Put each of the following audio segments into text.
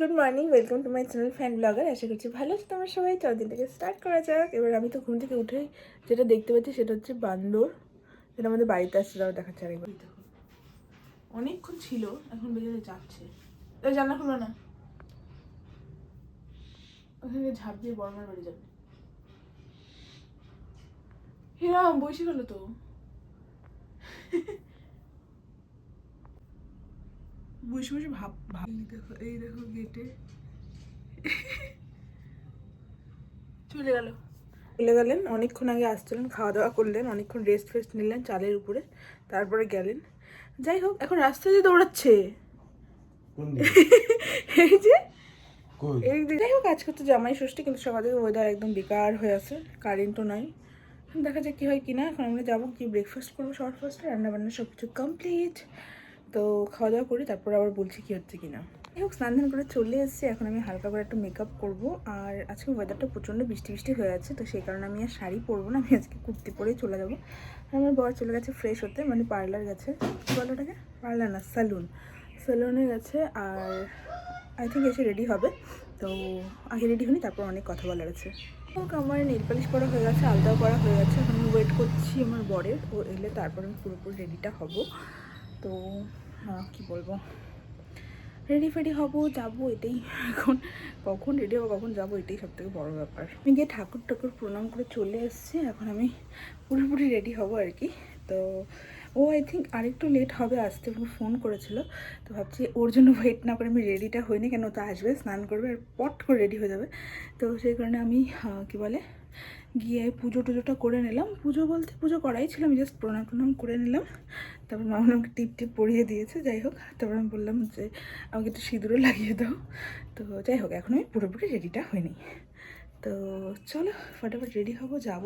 Good morning, welcome to my channel fan blogger. আশা করছি ভালো আছো তোমার সবাই। চল দিন থেকে স্টার্ট করা যাক। এবার আমি তো ঘুম থেকে উঠেই যেটা দেখতে পাচ্ছি সেটা হচ্ছে বান্দর। যেটা আমাদের বাড়িতে আসছে, তাও দেখাচ্ছে আরেকবার। অনেকক্ষণ ছিল, এখন বেজে যাচ্ছে। এই জানলা খুলো না। ওখানে ঝাঁপ দিয়ে বর্মার বাড়ি যাবে। হিরাম, বসে গেল তো। বসে বসে ভাব ভাব। এই দেখো এই দেখো গেটে চলে গেল। চলে গেলেন অনেকক্ষণ আগে আসছিলেন খাওয়া দাওয়া করলেন অনেকক্ষণ রেস্ট ফেস্ট নিলেন চালের উপরে তারপরে গেলেন। যাই হোক এখন রাস্তায় যে দৌড়াচ্ছে। এই যে কই? এই যাই হোক আজকে তো জামাই ষষ্ঠী কিন্তু সকাল থেকে ওয়েদার একদম বেকার হয়ে আছে কারেন্টও নাই। এখন দেখা যাক কী হয় কি না এখন আমরা যাব কি ব্রেকফাস্ট করব শর্ট ফার্স্টে রান্না বান্না সব কিছু কমপ্লিট তো খাওয়া দাওয়া করি তারপর আবার বলছি কি হচ্ছে কি না হোক স্নান করে চলে এসেছি, এখন আমি হালকা করে একটু মেকআপ করব। আর আজকে ওয়েদারটা প্রচণ্ড বৃষ্টি বৃষ্টি হয়ে আছে, তো সেই কারণে আমি আর শাড়ি পরবো না, আমি আজকে কুর্তি পরেই চলে যাব। আর আমার বর চলে গেছে ফ্রেশ হতে মানে পার্লার গেছে। বলো পার্লার না স্যালুন স্যালুনে গেছে আর আই থিঙ্ক এসে রেডি হবে। তো আগে রেডি হয়নি, তারপর অনেক কথা বলার আছে। হোক, আমার নেল পালিশ করা হয়ে গেছে, আলতাও করা হয়ে গেছে, এখন আমি ওয়েট করছি আমার বরের। ও এলে তারপর আমি পুরোপুরি রেডিটা হব। তো কি বলব? রেডি ফেডি হব, যাব এটাই এখন কখন রেডি হব, কখন যাব এটাই সব থেকে বড়ো ব্যাপার। আমি গিয়ে ঠাকুর ঠাকুর প্রণাম করে চলে এসেছি, এখন আমি পুরোপুরি রেডি হব আর কি। তো, ও আই থিঙ্ক আরেকটু লেট হবে আসতে ফোন করেছিল। তো ভাবছি ওর জন্য ওয়েট না করে আমি রেডিটা হইনি কেন তো আসবে, স্নান করবে, আর পট করে রেডি হয়ে যাবে। তো সেই কারণে আমি কি বলে গিয়ে পুজো টুজোটা করে নিলাম। পুজো বলতে পুজো করাই ছিল, আমি জাস্ট প্রণাম প্রণাম করে নিলাম। তারপর মা আমাকে টিপ টিপ পরিয়ে দিয়েছে, যাই হোক। তারপর আমি বললাম যে, আমাকে একটু সিঁদুরও লাগিয়ে দাও। তো যাই হোক, এখন আমি পুরোপুরি রেডিটা হয়নি তো চলো, ফটাফট রেডি হব, যাব।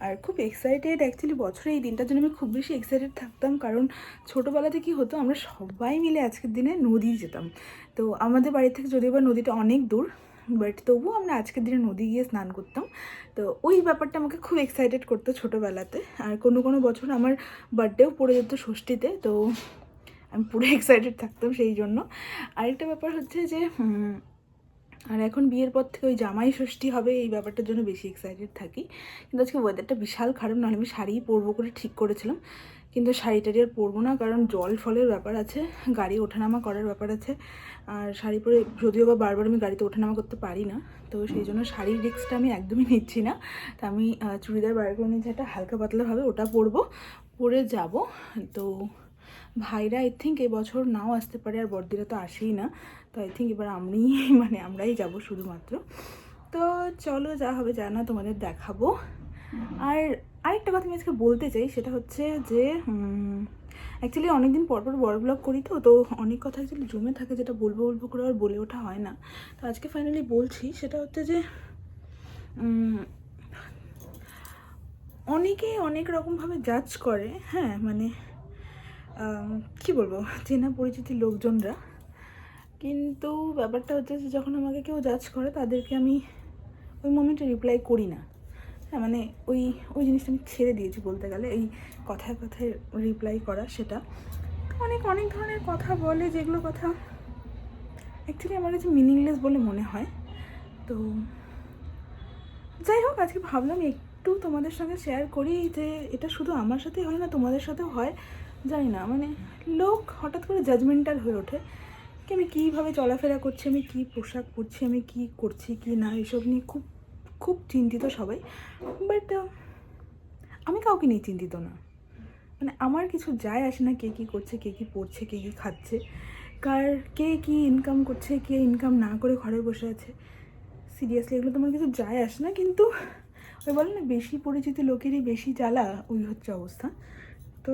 আর খুব এক্সাইটেড অ্যাকচুয়ালি বছরে এই দিনটার জন্য আমি খুব বেশি এক্সাইটেড থাকতাম, কারণ ছোটোবেলাতে কি হতো, আমরা সবাই মিলে আজকের দিনে নদী যেতাম। তো আমাদের বাড়ি থেকে যদিও বা নদীটা অনেক দূর বাট তবুও আমরা আজকের দিনে নদী গিয়ে স্নান করতাম। তো ওই ব্যাপারটা আমাকে খুব এক্সাইটেড করতো ছোটোবেলাতে। আর কোনো কোনো বছর আমার বার্থডেও পড়ে যেত ষষ্ঠীতে, তো আমি পুরো এক্সাইটেড থাকতাম সেই জন্য। আরেকটা ব্যাপার হচ্ছে যে আর এখন বিয়ের পর থেকে ওই জামাই ষষ্ঠী হবে, এই ব্যাপারটার জন্য বেশি এক্সাইটেড থাকি। কিন্তু আজকে ওয়েদারটা বিশাল খারাপ, নাহলে আমি শাড়িই পরবো করে ঠিক করেছিলাম। কিন্তু শাড়ি টাড়ি আর পরবো না, কারণ জল ফলের ব্যাপার আছে, গাড়ি ওঠানামা করার ব্যাপার আছে। আর শাড়ি পরে যদিও বা বারবার আমি গাড়িতে ওঠানামা করতে পারি না, তো সেই জন্য শাড়ির রিক্সটা আমি একদমই নিচ্ছি না। তা আমি চুড়িদার বার করে নিয়েছি একটা হালকা পাতলাভাবে, ওটা পরবো, পরে যাব। তো ভাইরা আই থিঙ্ক এবছর নাও আসতে পারে, আর বর্দিরা তো আসেই না, তো আই থিঙ্ক এবার আমি মানে আমরাই যাব শুধুমাত্র। তো চলো যা হবে যা না তোমাদের দেখাবো। আর আরেকটা কথা আমি আজকে বলতে চাই, সেটা হচ্ছে যে অ্যাকচুয়ালি অনেকদিন পর পর বড় ব্লগ করি তো তো অনেক কথা অ্যাকচুয়ালি জমে থাকে যেটা বলব বলব করে আর বলে ওঠা হয় না। তো আজকে ফাইনালি বলছি, সেটা হচ্ছে যে অনেকেই অনেক রকমভাবে জাজ করে হ্যাঁ মানে কি বলব, চেনা পরিচিতি লোকজনরা। কিন্তু ব্যাপারটা হচ্ছে যে, যখন আমাকে কেউ জাজ করে, তাদেরকে আমি ওই মোমেন্টে রিপ্লাই করি না। হ্যাঁ মানে ওই ওই জিনিসটা আমি ছেড়ে দিয়েছি বলতে গেলে, এই কথায় কথায় রিপ্লাই করা সেটা। অনেক অনেক ধরনের কথা বলে, যেগুলো কথা অ্যাকচুয়ালি আমার কাছে মিনিংলেস বলে মনে হয়। তো যাই হোক, আজকে ভাবলাম একটু তোমাদের সঙ্গে শেয়ার করি যে এটা শুধু আমার সাথেই হয় না, তোমাদের সাথেও হয়। জানি না মানে লোক হঠাৎ করে জাজমেন্টাল হয়ে ওঠে কি আমি কীভাবে চলাফেরা করছি, আমি কী পোশাক পরছি, আমি কী করছি, কি না, এসব নিয়ে খুব খুব চিন্তিত সবাই বাট আমি কাউকে নিয়ে চিন্তিত না। মানে আমার কিছু যায় আসে না কে কী করছে, কে কী পড়ছে, কে কী খাচ্ছে, কার কে কী ইনকাম করছে, কে ইনকাম না করে ঘরে বসে আছে। সিরিয়াসলি এগুলো তোমার কিছু যায় আসে না, কিন্তু ওই বলে না, বেশি পরিচিত লোকেরই বেশি জ্বালা, ওই হচ্ছে অবস্থা। তো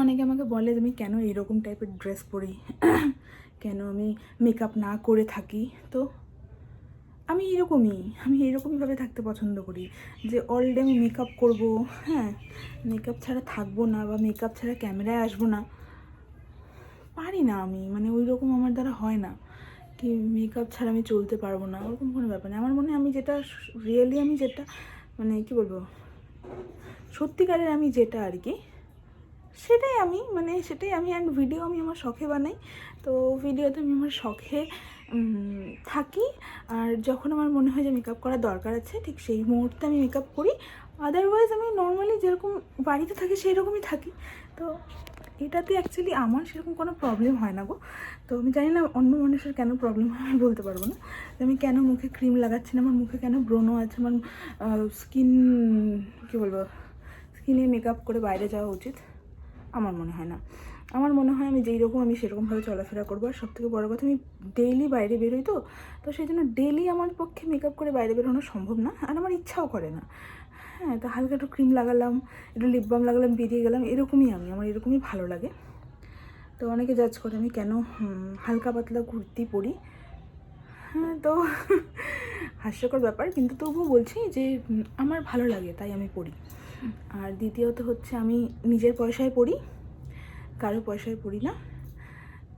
অনেকে আমাকে বলে যে, আমি কেন এরকম টাইপের ড্রেস পরি? কেন আমি মেকআপ না করে থাকি? তো আমি এরকমই, আমি এরকমইভাবে থাকতে পছন্দ করি যে অল ডে আমি মেকআপ করব হ্যাঁ মেকআপ ছাড়া থাকব না বা মেকআপ ছাড়া ক্যামেরায় আসব না, পারি না আমি মানে ওই রকম আমার দ্বারা হয় না কি মেকআপ ছাড়া আমি চলতে পারব না, ওরকম কোনো ব্যাপার নেই। আমার মনে আমি যেটা রিয়েলি আমি যেটা মানে কি বলব, সত্যিকারের আমি যেটা আর কি, সেটাই আমি মানে সেটাই আমি অ্যান্ড ভিডিও আমি আমার শখে বানাই, তো ভিডিওতে আমি আমার শখে থাকি। আর যখন আমার মনে হয় যে মেকআপ করার দরকার আছে, ঠিক সেই মুহূর্তে আমি মেকআপ করি। আদারওয়াইজ আমি নর্মালি যেরকম বাড়িতে থাকি সেই রকমই থাকি। তো এটাতে অ্যাকচুয়ালি আমার সেরকম কোনো প্রবলেম হয় না গো। তো আমি জানি না অন্য মানুষের কেন প্রবলেম হয় আমি বলতে পারব না। আমি কেন মুখে ক্রিম লাগাচ্ছি না? আমার মুখে কেন ব্রণও আছে? আমার স্কিন কী বলব? স্কিনে মেকআপ করে বাইরে যাওয়া উচিত? আমার মনে হয় না। আমার মনে হয় আমি যেই রকম আমি সেরকমভাবে চলাফেরা করব। আর সবথেকে বড় কথা, আমি ডেইলি বাইরে বেরোই তো তো সেই জন্য ডেইলি আমার পক্ষে মেকআপ করে বাইরে বেরোনো সম্ভব না। আর আমার ইচ্ছাও করে না। হ্যাঁ তো হালকা একটু ক্রিম লাগালাম, একটু লিপ বাম লাগালাম, বেরিয়ে গেলাম, এরকমই আমি। আমার এরকমই ভালো লাগে। তো অনেকে জাজ করে আমি কেন হালকা পাতলা কুর্তি পরি। হ্যাঁ তো হাস্যকর ব্যাপার। কিন্তু তবুও বলছি যে আমার ভালো লাগে, তাই আমি পড়ি আর দ্বিতীয়ত হচ্ছে আমি নিজের পয়সায় পড়ি কারও পয়সায় পড়ি না।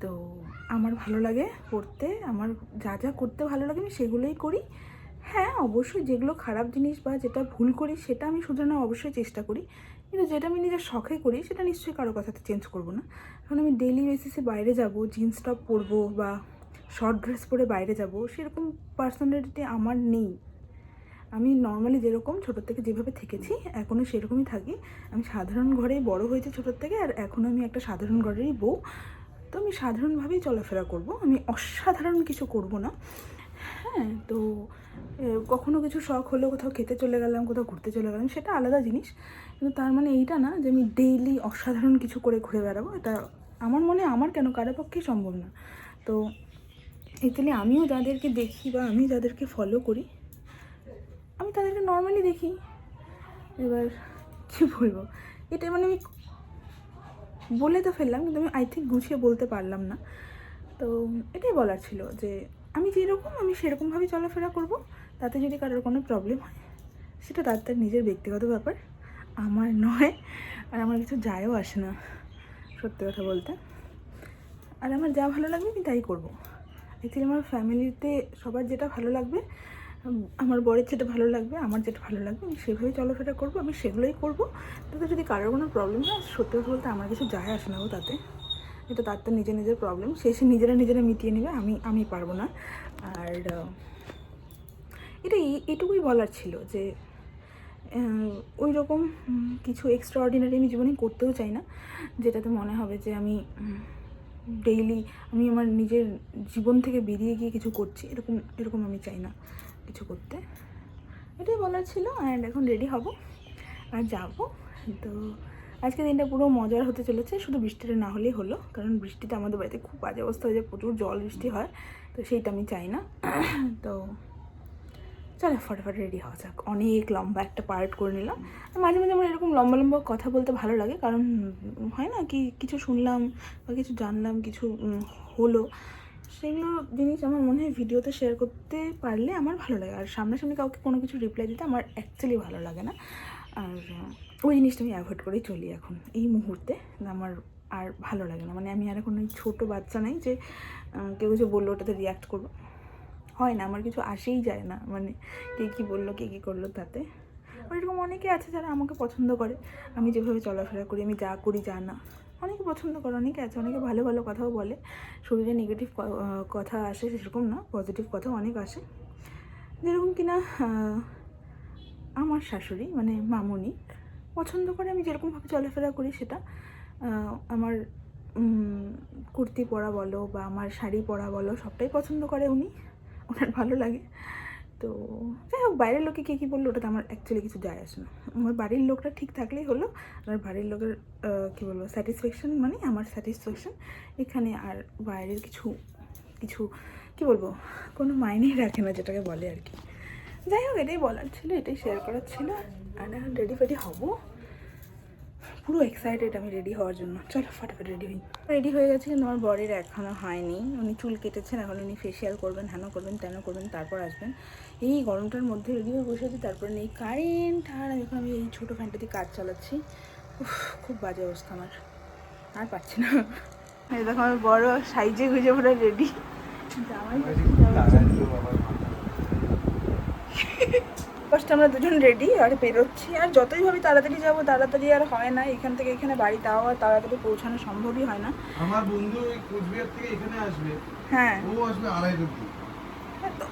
তো আমার ভালো লাগে পড়তে, আমার যা যা করতে ভালো লাগে আমি সেগুলোই করি। হ্যাঁ অবশ্যই যেগুলো খারাপ জিনিস বা যেটা ভুল করি সেটা আমি শুধরানোর অবশ্যই চেষ্টা করি। কিন্তু যেটা আমি নিজের শখে করি সেটা নিশ্চয়ই কারও কথাতে চেঞ্জ করব না। কারণ আমি ডেইলি বেসিসে বাইরে যাব জিন্স টপ পরবো বা শর্ট ড্রেস পরে বাইরে যাব, সেরকম পার্সোনালিটি আমার নেই। আমি নর্মালি যেরকম ছোটোর থেকে যেভাবে থেকেছি এখনও সেরকমই থাকি। আমি সাধারণ ঘরেই বড় হয়েছি ছোটোর থেকে, আর এখনও আমি একটা সাধারণ ঘরেরই বউ। তো আমি সাধারণভাবেই চলাফেরা করব। আমি অসাধারণ কিছু করব না। হ্যাঁ তো কখনো কিছু শখ হলো কোথাও খেতে চলে গেলাম, কোথাও ঘুরতে চলে গেলাম, সেটা আলাদা জিনিস। কিন্তু তার মানে এইটা না যে আমি ডেইলি অসাধারণ কিছু করে ঘুরে বেড়াবো, এটা আমার মনে আমার কেন কারও পক্ষেই সম্ভব না। তো এখানে আমিও যাদেরকে দেখি বা আমি যাদেরকে ফলো করি আমি তাদেরকে নর্মালি দেখি। এবার কী বলব? এটা মানে আমি বলে তো ফেললাম, কিন্তু আমি আই থিঙ্ক গুছিয়ে বলতে পারলাম না। তো এটাই বলার ছিল যে, আমি যেরকম আমি সেরকমভাবেই চলাফেরা করব, তাতে যদি কারোর কোনো প্রবলেম হয়, সেটা তার তার নিজের ব্যক্তিগত ব্যাপার। আমার নয়, আর আমার কিছু যায়ও আসে না, সত্যি কথা বলতে। আর আমার যা ভালো লাগবে আমি তাই করব। অ্যাকচুয়ালি আমার ফ্যামিলিতে সবার যেটা ভালো লাগবে আমার বরের যেটা ভালো লাগবে, আমার যেটা ভালো লাগবে, আমি সেভাবেই চলাফেরা করব, আমি সেগুলোই করব। তাতে যদি কারোর কোনো প্রবলেম হয়, সত্যি কথা বলতে আমার কিছু যায় আসে না গো তাতে। এটা তার তো নিজের নিজের প্রবলেম সে নিজেরা নিজেরা মিটিয়ে নেবে, আমি আমি পারব না। আর এটা এটুকুই বলার ছিল যে ওই রকম কিছু এক্সট্রা অর্ডিনারি আমি জীবনে করতেও চাই না। যেটাতে মনে হবে যে আমি ডেইলি আমি আমার নিজের জীবন থেকে বেরিয়ে গিয়ে কিছু করছি, এরকম এরকম আমি চাই না। কিছু করতে। এটাই বলার ছিল অ্যান্ড এখন রেডি হব আর যাব। তো আজকে দিনটা পুরো মজার হতে চলেছে, শুধু বৃষ্টিটা না হলেই হলো, কারণ বৃষ্টিতে আমাদের বাড়িতে খুব বাজে অবস্থা হয়ে যায়, প্রচুর জল বৃষ্টি হয়, তো সেইটা আমি চাই না। তো চলো ফটাফট রেডি হওয়া যাক। অনেক লম্বা একটা পার্ট করে নিলাম। মাঝে মাঝে আমার এরকম লম্বা লম্বা কথা বলতে ভালো লাগে, কারণ হয় না কি, কিছু শুনলাম বা কিছু জানলাম, কিছু হলো সেগুলো জিনিস আমার মনে হয় ভিডিওতে শেয়ার করতে পারলে আমার ভালো লাগে। আর সামনাসামনি কাউকে কোনো কিছু রিপ্লাই দিতে আমার অ্যাকচুয়ালি ভালো লাগে না। আর ওই জিনিসটা আমি অ্যাভয়েড করেই চলি এখন। এই মুহূর্তে আমার আর ভালো লাগে না। মানে আমি আর এখন ওই ছোটো বাচ্চা নাই যে কেউ কিছু বলল ওটাতে রিয়াক্ট করব। হয় না, আমার কিছু আসেই যায় না। মানে কে কী বলল, কে কী করল তাতে। এরকম অনেকে আছে যারা আমাকে পছন্দ করে। আমি যেভাবে চলাফেরা করি, আমি যা করি, যা না। অনেকে পছন্দ করে, অনেকে আছে, অনেকে ভালো ভালো কথাও বলে। শুধু যে নেগেটিভ কথা আসে সেরকম না পজিটিভ কথাও অনেক আসে। যেরকম কিনা আমার শাশুড়ি মানে মামুনি, পছন্দ করে আমি যেরকমভাবে চলাফেরা করি সেটা আমার কুর্তি পরা বলো বা আমার শাড়ি পরা বলো, সবটাই পছন্দ করে উনি। ওনার ভালো লাগে। তো যাই হোক, বাইরের লোকে কে কী বলল ওটাতে আমার অ্যাকচুয়ালি কিছু যায় আসে না। আমার বাড়ির লোকটা ঠিক থাকলেই হলো, আর বাড়ির লোকের কী বলব স্যাটিসফ্যাকশান মানে আমার স্যাটিসফ্যাকশান এখানে আর বাইরের কিছু কিছু, কি বলব, কোনো মাইনেই রাখে না যেটাকে বলে আর কি। যাই হোক, এটাই বলার ছিল, এটাই শেয়ার করার ছিল, আর এখন রেডি ফেডি হব। পুরো এক্সাইটেড আমি রেডি হওয়ার জন্য। চলো ফটাফট রেডি হই। রেডি হয়ে গেছে কিন্তু আমার বরের এখনও হয়নি। উনি চুল কেটেছেন এখন উনি ফেসিয়াল করবেন হ্যানো করবেন তেন করবেন তারপর আসবেন। এই গরমটার মধ্যে রেডি হয়ে বসে আছি তারপরে নেই কারেন্ট আর এখন আমি এই ছোটো ফ্যানটা দিয়ে কাজ চালাচ্ছি। খুব বাজে অবস্থা আমার। আর পাচ্ছি না। এই দেখো আমার বড় সাইজে গুজে পুরো রেডি জামাই ফার্স্ট আমরা দুজন রেডি আর বেরোচ্ছি। আর যতই ভাবি তাড়াতাড়ি যাব তাড়াতাড়ি আর হয় না। এখান থেকে এখানে বাড়ি তাও আর তাড়াতাড়ি পৌঁছানো সম্ভবই হয় না। আমার বন্ধু ওই কোচবিহার থেকে এখানে আসবে। হ্যাঁ। ও আসবে আড়াই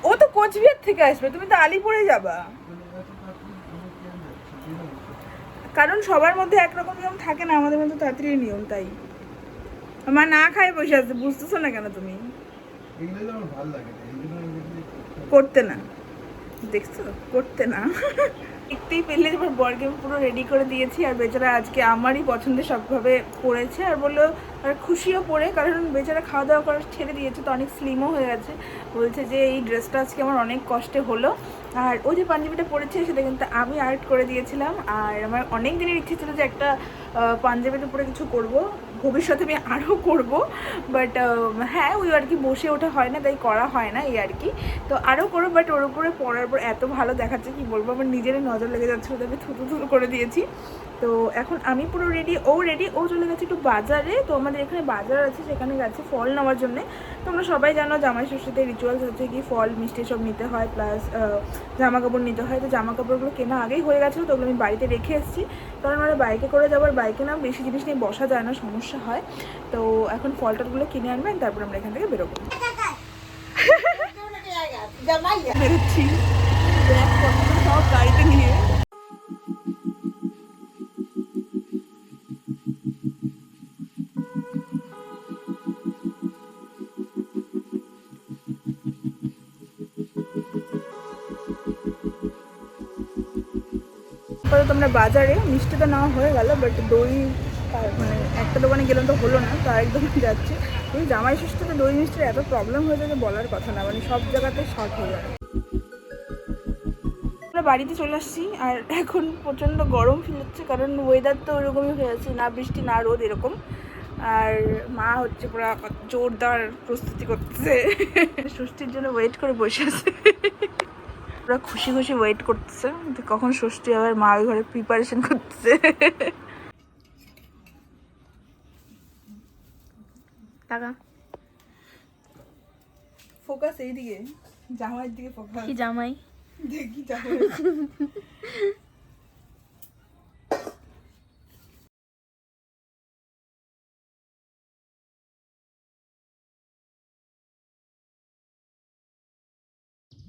ও তো কোচবিহার থেকে আসবে। তুমি তো আলিপুরে যাবা। কারণ সবার মধ্যে একরকম নিয়ম থাকে না আমাদের মধ্যে তাড়াতাড়ি নিয়ম তাই। মা না খায় বসে আছে বুঝতেছো না কেন তুমি? আমার। করতে না। দেখছ? করতে না। দেখতেই পেলে এবার বরকে পুরো রেডি করে দিয়েছি, আর বেচারা আজকে আমারই পছন্দের সবভাবে পড়েছে আর বলল, আর খুশিও পড়ে, কারণ বেচারা খাওয়া দাওয়া করা ছেড়ে দিয়েছে, তো অনেক স্লিমও হয়ে গেছে। বলছে যে, এই ড্রেসটা আজকে আমার অনেক কষ্টে হলো। আর ও যে পাঞ্জাবিটা পরেছে সেটা কিন্তু আমি আর্ট করে দিয়েছিলাম। আর আমার অনেক দিনের ইচ্ছে ছিল যে একটা পাঞ্জাবির উপরে কিছু করব। ভবিষ্যতে আমি আরও করব। বাট হ্যাঁ ওই আর কি বসে ওঠা হয় না, তাই করা হয় না, এই আর কি। তো আরও করো বাট ওর উপরে পরার পর এত ভালো দেখাচ্ছে, কি বলব? আমার নিজেরই নজর লেগে যাচ্ছে ওটা আমি থুতু থুতু করে দিয়েছি। তো এখন আমি পুরো রেডি ও রেডি ও চলে গেছে একটু বাজারে। তো আমাদের এখানে বাজার আছে, সেখানে গেছে ফল নেওয়ার জন্য। তোমরা সবাই জানো, জামাই ষষ্ঠীতে রিচুয়ালস হচ্ছে কি, ফল, মিষ্টি সব নিতে হয় প্লাস জামা কাপড় নিতে হয়। তো জামা কাপড়গুলো কেনা আগেই হয়ে গেছিল, তো ওগুলো আমি বাড়িতে রেখে এসেছি। কারণ আমরা বাইকে করে যাবার বাইকে না বেশি জিনিস নিয়ে বসা যায় না সমস্যা হয়। তো এখন ফল টলগুলো কিনে আনবেন তারপর আমরা এখান থেকে বেরোবো। বেরোচ্ছি। সব গাড়িতে নিয়ে। তোমরা বাজারে, মিষ্টি তো নেওয়া হয়ে গেল বাট দই মানে একটা দোকানে গেলাম তো হলো না, তো আরেক দোকানে যাচ্ছে। এই জামাই ষষ্ঠীতে দই মিষ্টির এত প্রবলেম হয়ে যায় বলার কথা না মানে সব জায়গাতে শর্ট হয়ে যায় আমরা বাড়িতে চলে আসছি, আর এখন প্রচণ্ড গরম ফিল হচ্ছে, কারণ ওয়েদার তো ওরকমই হয়ে আছে না বৃষ্টি, না রোদ এরকম। আর মা হচ্ছে পুরো জোরদার প্রস্তুতি করতেছে। ষষ্ঠীর জন্য ওয়েট করে বসে আছে। পুরো খুশি খুশি ওয়েট করতেছে। কখন ষষ্ঠী আবার মা ঘরে প্রিপারেশন করতেছে। টাকা ফোকাস এইদিকে। জামাইয়ের দিকে ফোকাস কি জামাই? দেখি জামাই।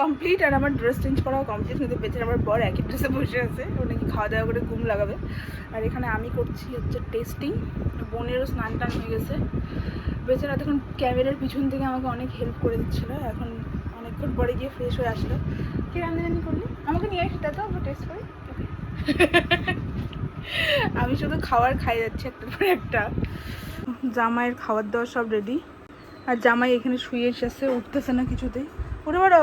কমপ্লিট আর আমার ড্রেস চেঞ্জ করাও কমপ্লিট কিন্তু বেচার আমার বর একই ড্রেসে বসে আছে, ও নাকি খাওয়া দাওয়া করে ঘুম লাগাবে। আর এখানে আমি করছি হচ্ছে টেস্টিং বোনেরও স্নান টান হয়ে গেছে। বেচারা তখন ক্যামেরার পিছন থেকে আমাকে অনেক হেল্প করে দিচ্ছিল, এখন অনেকক্ষণ পরে গিয়ে ফ্রেশ হয়ে আসলো। কি রান্নারান্নি করলি? আমাকে নিয়ে আসি তো আমরা টেস্ট করি। আমি শুধু খাবার খাই যাচ্ছি একটা পর একটা। জামাইয়ের খাবার দাওয়া সব রেডি আর জামাই এখানে শুয়ে এসেছে, উঠতেছে না কিছুতেই। উঠে বড়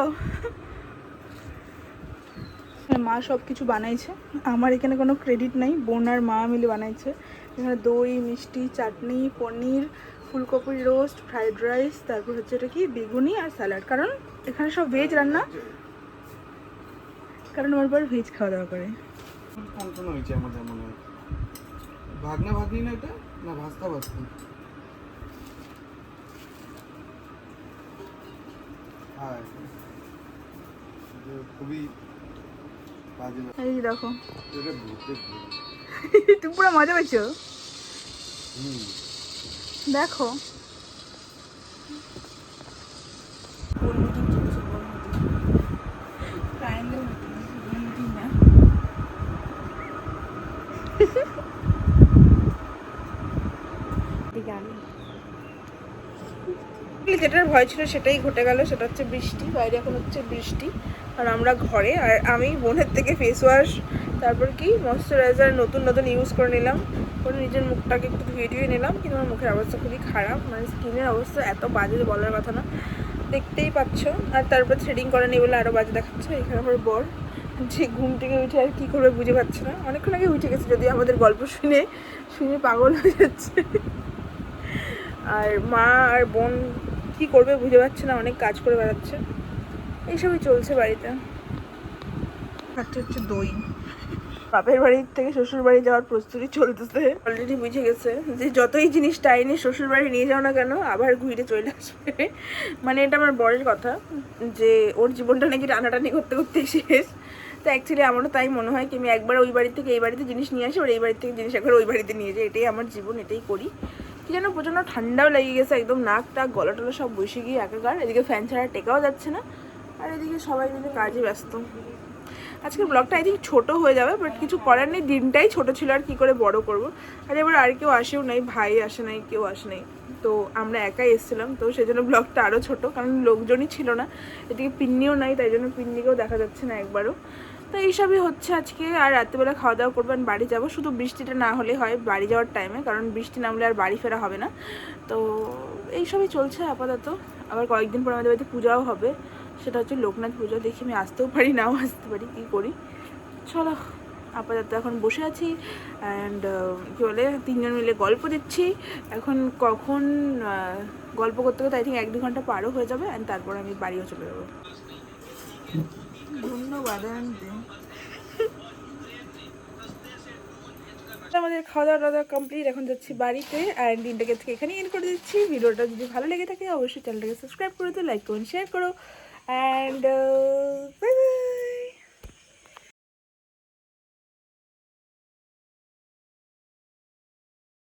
মা সব কিছু বানাইছে। আমার এখানে কোনো ক্রেডিট নাই, বোন আর মা মিলে বানাইছে। এখানে দই, মিষ্টি, চাটনি, পনির ফুলকপির রোস্ট ফ্রাইড রাইস তারপর হচ্ছে এটা কি, বেগুনি আর স্যালাড কারণ এখানে সব ভেজ রান্না। কারণ আমার পর ভেজ খাওয়া দাওয়া করে। ভাগনা ভাগনি না এটা? না ভাস্তা ভাস্তি? হ্যাঁ। খুবই এই দেখো। এটা ভূতের ভূত। তুমি পুরো মজা পেয়েছ? দেখো। যেটার ভয় ছিল সেটাই ঘটে গেল, সেটা হচ্ছে বৃষ্টি, বাইরে এখন হচ্ছে বৃষ্টি। আর আমরা ঘরে, আর আমি বোনের থেকে ফেস ওয়াশ তারপর কি ময়শ্চারাইজার নতুন নতুন ইউজ করে নিলাম। করে নিজের মুখটাকে একটু ধুয়ে ধুয়ে নিলাম, কিন্তু আমার মুখের অবস্থা খুবই খারাপ। মানে স্কিনের অবস্থা এত বাজে বলার কথা না। দেখতেই পাচ্ছ। আর তারপর থ্রেডিং করে নিয়ে বলে আরও বাজে দেখাচ্ছে। এখানে আমার বর, যে ঘুম থেকে উঠে আর কী করবে বুঝে পাচ্ছে না। অনেকক্ষণ আগে উঠে গেছে যদি আমাদের গল্প শুনে শুনে পাগল হয়ে যাচ্ছে। আর মা আর বোন কি করবে বুঝে পাচ্ছে না অনেক কাজ করে বেড়াচ্ছে। এইসবই চলছে বাড়িতে। একটা হচ্ছে দই। বাপের বাড়ির থেকে শ্বশুর বাড়ি যাওয়ার প্রস্তুতি চলতেছে। অলরেডি বুঝে গেছে যে যতই জিনিস টাইনি শ্বশুর বাড়ি নিয়ে যাও না কেন আবার ঘুরে চলে আসবে। মানে এটা আমার বরের কথা যে ওর জীবনটা নাকি টানাটানি করতে করতে শেষ। তো অ্যাকচুয়ালি আমারও তাই মনে হয় কি আমি একবার ওই বাড়ি থেকে এই বাড়িতে জিনিস নিয়ে আসি আর এই বাড়ি থেকে জিনিস একবার ওই বাড়িতে নিয়ে যাই। এটাই আমার জীবন এটাই করি। কি যেন প্রচণ্ড ঠান্ডাও লেগে গেছে, একদম নাক টাক, গলা টলা সব বসে গিয়ে একাকার। এদিকে ফ্যান ছাড়া টেকাও যাচ্ছে না, আর এদিকে সবাই মিলে কাজে ব্যস্ত। আজকের ব্লগটা আই থিঙ্ক ছোটো হয়ে যাবে বাট কিছু করার নেই। দিনটাই ছোট ছিল, আর কি করে বড় করব? আর এবার আর কেউ আসেও নাই, ভাই আসে নাই, কেউ আসে নাই। তো আমরা একাই এসেছিলাম, তো সেই জন্য ব্লগটা আরও ছোট, কারণ লোকজনই ছিল না। এদিকে পিন্নিও নাই, তাই জন্য পিন্নিকেও দেখা যাচ্ছে না একবারও। তো এইসবই হচ্ছে আজকে। আর রাত্রিবেলা খাওয়া দাওয়া করবেন বাড়ি যাব। শুধু বৃষ্টিটা না হলে হয় বাড়ি যাওয়ার টাইমে কারণ বৃষ্টি নামলে আর বাড়ি ফেরা হবে না। তো এইসবই চলছে আপাতত। আবার কয়েকদিন পর আমাদের বাড়িতে পূজাও হবে। সেটা হচ্ছে লোকনাথ পুজো। দেখি আমি আসতেও পারি নাও আসতে পারি, কী করি। চলো, আপাতত এখন বসে আছি। অ্যান্ড কী বলে, তিনজন মিলে গল্প দিচ্ছি। এখন কখন গল্প করতে করতে আই থিঙ্ক এক দু ঘণ্টা পারও হয়ে যাবে। অ্যান্ড তারপর আমি বাড়িও চলে যাব। ধন্যবাদ আমাদের খাওয়া দাওয়া দাওয়া কমপ্লিট এখন যাচ্ছি বাড়িতে। আর দিনটাকে থেকে এখানেই এন্ড করে দিচ্ছি। ভিডিওটা যদি ভালো লেগে থাকে, অবশ্যই চ্যানেলটাকে সাবস্ক্রাইব করে দিও লাইক করুন শেয়ার করো অ্যান্ড